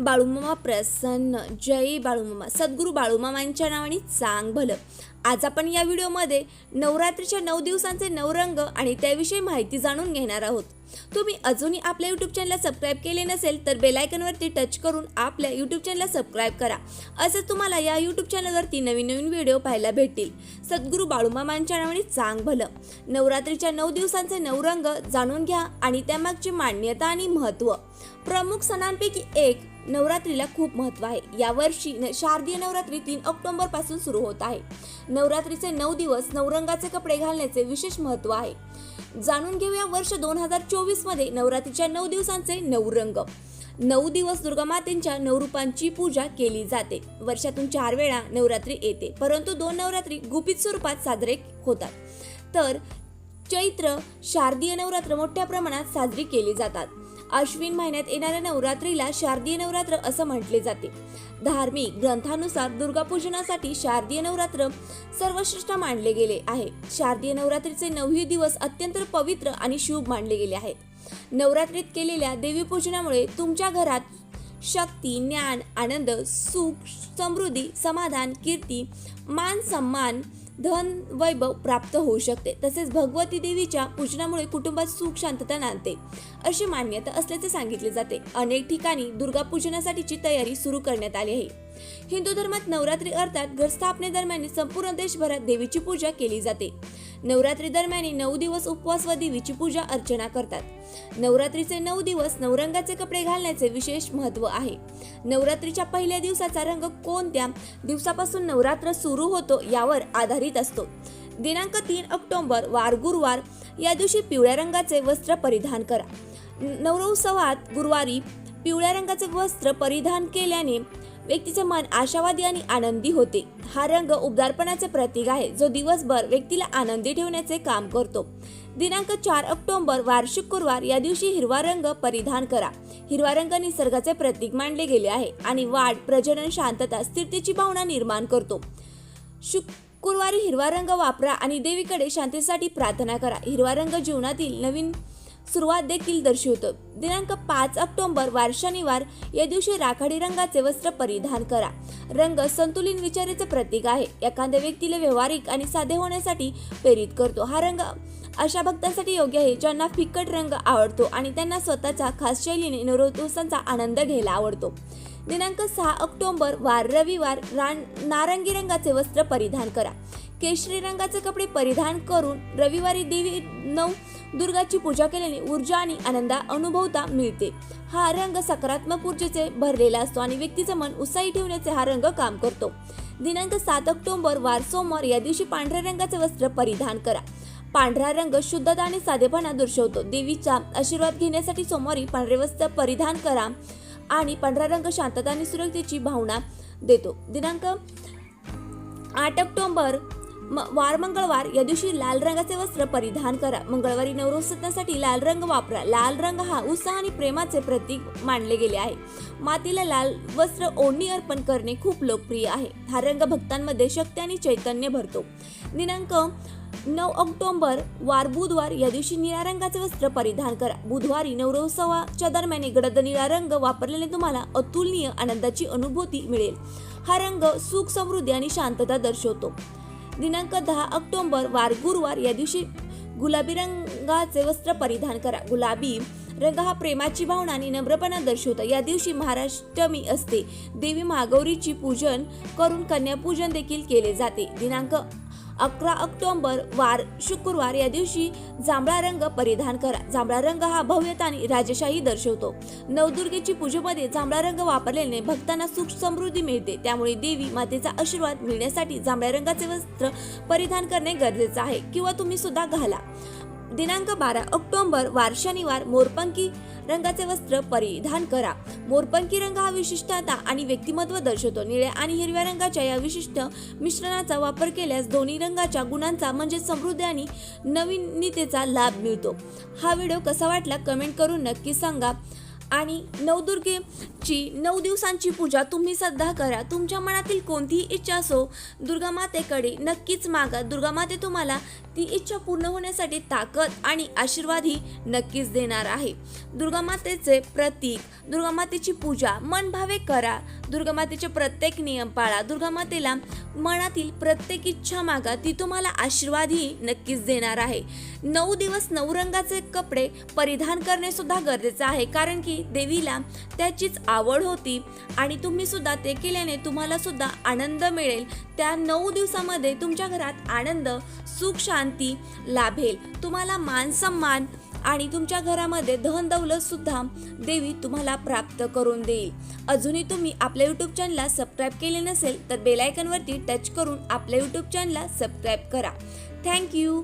बाळूमामा प्रसन्न. जय बाळूमामा. सद्गुरू बाळूमामांच्या नावाने चांग भलं. आज आपण या व्हिडिओमध्ये नवरात्रीच्या नऊ दिवसांचे नऊ रंग आणि त्याविषयी माहिती जाणून घेणार आहोत. तुम्ही अजूनही आपल्या यूट्यूब चॅनलला सबस्क्राईब केले नसेल तर बेलायकनवरती टच करून आपल्या यूट्यूब चॅनलला सबस्क्राईब करा. असंच तुम्हाला या यूट्यूब चॅनलवरती नवीन नवीन व्हिडिओ पाहायला भेटतील. सद्गुरू बाळूमामांच्या नावाने चांग भलं. नवरात्रीच्या नऊ दिवसांचे नऊ रंग जाणून घ्या आणि त्यामागची मान्यता आणि महत्त्व प्रमुख सणांपैकी एक नवरात्रीला खूप महत्त्व आहे. यावर्षी न- शारदीय नवरात्री तीन ऑक्टोबरपासून सुरू होत आहे. नवरात्रीचे नऊ दिवस नवरंगाचे कपडे घालण्याचे विशेष महत्त्व आहे. जाणून घेऊया वर्ष दोन हजार चोवीसमध्ये नवरात्रीच्या नऊ दिवसांचे नऊ रंग नऊ दिवस दुर्गा मातेंच्या नऊ रूपांची पूजा केली जाते. वर्षातून चार वेळा नवरात्री येते परंतु दोन नवरात्री गुपित स्वरूपात साजरे होतात. तर चैत्र शारदीय नवरात्र मोठ्या प्रमाणात साजरी केली जातात. अश्विन महिन्यात येणाऱ्या नवरात्रीला शारदीय नवरात्र असं म्हटले जाते. धार्मिक ग्रंथानुसार दुर्गापूजनासाठी शारदीय नवरात्र सर्वश्रेष्ठ मानले गेले आहे. शारदीय नवरात्रीचे नऊही दिवस अत्यंत पवित्र आणि शुभ मानले गेले आहेत. नवरात्रीत केलेल्या देवीपूजनामुळे तुमच्या घरात शक्ती ज्ञान आनंद सुख समृद्धी समाधान कीर्ती मान सन्मान धन वैभव प्राप्त होऊ शकते. तसेच भगवती देवीच्या पूजनामुळे कुटुंबात सुख शांतता नांदते. अशी मान्यता असल्याचे सांगितले जाते. अनेक ठिकाणी दुर्गा पूजनासाठीची तयारी सुरू करण्यात आली आहे. हिंदू धर्मात नवरात्री अर्थात घरस्थापनेदरम्यान संपूर्ण देशभरात देवीची पूजा केली जाते. नवरात्री दरम्यान नऊ दिवस उपवास व देवीची पूजा अर्चना करतात. नवरात्रीचे नऊ दिवस नवरंगाचे कपडे घालण्याचे विशेष महत्त्व आहे. नवरात्रीच्या पहिल्या दिवसाचा रंग कोणत्या? दिवसापासून नवरात्र सुरू होतो यावर आधारित असतो. दिनांक तीन ऑक्टोंबर वार गुरुवार या दिवशी पिवळ्या रंगाचे वस्त्र परिधान करा. नवरोत्सवात गुरुवारी पिवळ्या रंगाचे वस्त्र परिधान केल्याने व्यक्तीचे मन आशावादी आणि आनंदी होते. हा रंग उबदारपणाचे प्रतीक आहे जो दिवसभर व्यक्तीला आनंदी ठेवण्याचे काम करतो. दिनांक चार ऑक्टोंबर वार शुक्रवार या दिवशी हिरवा रंग परिधान करा. हिरवा रंग निसर्गाचे प्रतीक मानले गेले आहे आणि वाढ प्रजनन शांतता स्थिरतेची भावना निर्माण करतो. शुक्रवारी हिरवा रंग वापरा आणि देवीकडे शांतीसाठी प्रार्थना करा. हिरवा रंग जीवनातील नवीन सुरुवात देखील दर्शवतो. दिनांक पाच ऑक्टोबर वार शनिवार या दिवशी राखाडी रंगाचे वस्त्र परिधान करा. रंग संतुलित विचाराचे प्रतीक आहे. एखाद्या व्यक्तीला व्यवहारिक आणि साधे होण्यासाठी प्रेरित करतो हा रंग. अशा भक्तांसाठी योग्य आहे ज्यांना फिकट रंग आवडतो आणि त्यांना स्वतःच्या खास शैलीने नवरोत्सवांचा आनंद घ्यायला आवडतो. दिनांक सहा ऑक्टोबर वार रविवार रान नारंगी रंगाचे वस्त्र परिधान करा. केशरी रंगाचे कपडे परिधान करून रविवारी देवी नऊ दुर्गाची पूजा केल्याने ऊर्जा आणि आनंदा अनुभवता मिळते. हा रंग सकारात्मक ऊर्जेचे भरलेला असतो आणि व्यक्तीचं मन उत्साही ठेवण्याचे हा रंग काम करतो. दिनांक सात ऑक्टोबर वार सोमवार या दिवशी पांढऱ्या रंगाचे वस्त्र परिधान करा. पांढरा रंग शुद्धता आणि साधेपणा दर्शवतो. देवीचा आशीर्वाद घेण्यासाठी सोमवारी पांढरे वस्त्र परिधान करा आणि पांढरा रंग शांतता आणि सुरक्षेची भावना देतो. दिनांक आठ ऑक्टोबर वार मंगळवार या दिवशी लाल रंगाचे वस्त्र परिधान करा. मंगळवारी नवरोत्सवासाठी लाल रंग वापरा. लाल रंग हा उत्साह आणि प्रेमाचे प्रतीक मानले गेले आहे. मातीला लाल वस्त्र ओढणी अर्पण करणे खूप लोकप्रिय आहे. हा रंग भक्तांमध्ये शक्ती आणि चैतन्य भरतो. दिनांक नऊ ऑक्टोंबर वार बुधवार या दिवशी निळ्या रंगाचे वस्त्र परिधान करा. बुधवारी नवरोत्सवाच्या दरम्यान गडद निळा रंग वापरल्याने तुम्हाला अतुलनीय आनंदाची अनुभूती मिळेल. हा रंग सुख समृद्धी आणि शांतता दर्शवतो. दिनांक दहा ऑक्टोंबर वार गुरुवार या दिवशी गुलाबी रंगाचे वस्त्र परिधान करा. गुलाबी रंग हा प्रेमाची भावना आणि नम्रपणा दर्शवतो. या दिवशी महाराष्ट्रमी असते. देवी महागौरीची पूजन करून कन्यापूजन देखील केले जाते. दिनांक अकरा ऑक्टोंबर वार शुक्रवार या दिवशी जांभळा रंग परिधान करा. जांभळा रंग हा भव्यता आणि राजशाही दर्शवतो. नवदुर्गेची पूजेमध्ये जांभळा रंग वापरल्याने भक्तांना सुख समृद्धी मिळते. त्यामुळे देवी मातेचा आशीर्वाद मिळण्यासाठी जांभळ्या रंगाचे वस्त्र परिधान करणे गरजेचं आहे. किंवा तुम्ही सुद्धा घाला. दिनांक बारा ऑक्टोबर वार शनिवार मोरपंखी रंगाचे वस्त्र परिधान करा. मोरपंखी रंग हा विशिष्टता आणि व्यक्तिमत्व दर्शवतो. निळ्या आणि हिरव्या रंगाच्या या विशिष्ट मिश्रणाचा वापर केल्यास दोन्ही रंगाच्या गुणांचा म्हणजे समृद्धी आणि नवीनतेचा लाभ मिळतो. हा व्हिडिओ कसा वाटला कमेंट करून नक्की सांगा. आणि नवदुर्गेची नऊ दिवसांची पूजा तुम्ही सध्या करा. तुमच्या मनातील कोणतीही इच्छा असो दुर्गा मातेकडे नक्कीच मागा. दुर्गा माते तुम्हाला ती इच्छा पूर्ण होण्यासाठी ताकद आणि आशीर्वादही नक्कीच देणार आहे. दुर्गा मातेचे प्रतीक दुर्गा मातेची पूजा मन भावे करा. दुर्गा मातेचे प्रत्येक नियम पाळा. दुर्गा मातेला मनातील प्रत्येक इच्छा मागा. ती तुम्हाला आशीर्वादही नक्कीच देणार आहे. नऊ दिवस नऊ रंगाचे कपडे परिधान करणे सुद्धा गरजेचं आहे. कारण की देवीला त्याचीच आवड होती. आणि तुम्ही सुद्धा ते केल्याने तुम्हाला सुद्धा आनंद मिळेल. त्या नऊ दिवसामध्ये तुमच्या घरात आनंद सुख शांती लाभेल. तुम्हाला मान सन्मान आणि तुमच्या घरामध्ये धन दौलत सुद्धा देवी तुम्हाला प्राप्त करून देईल. अजूनही तुम्ही आपल्या यूट्यूब चॅनलला सबस्क्राईब केले नसेल तर बेलायकनवरती टच करून आपल्या यूट्यूब चॅनलला सबस्क्राईब करा. थँक्यू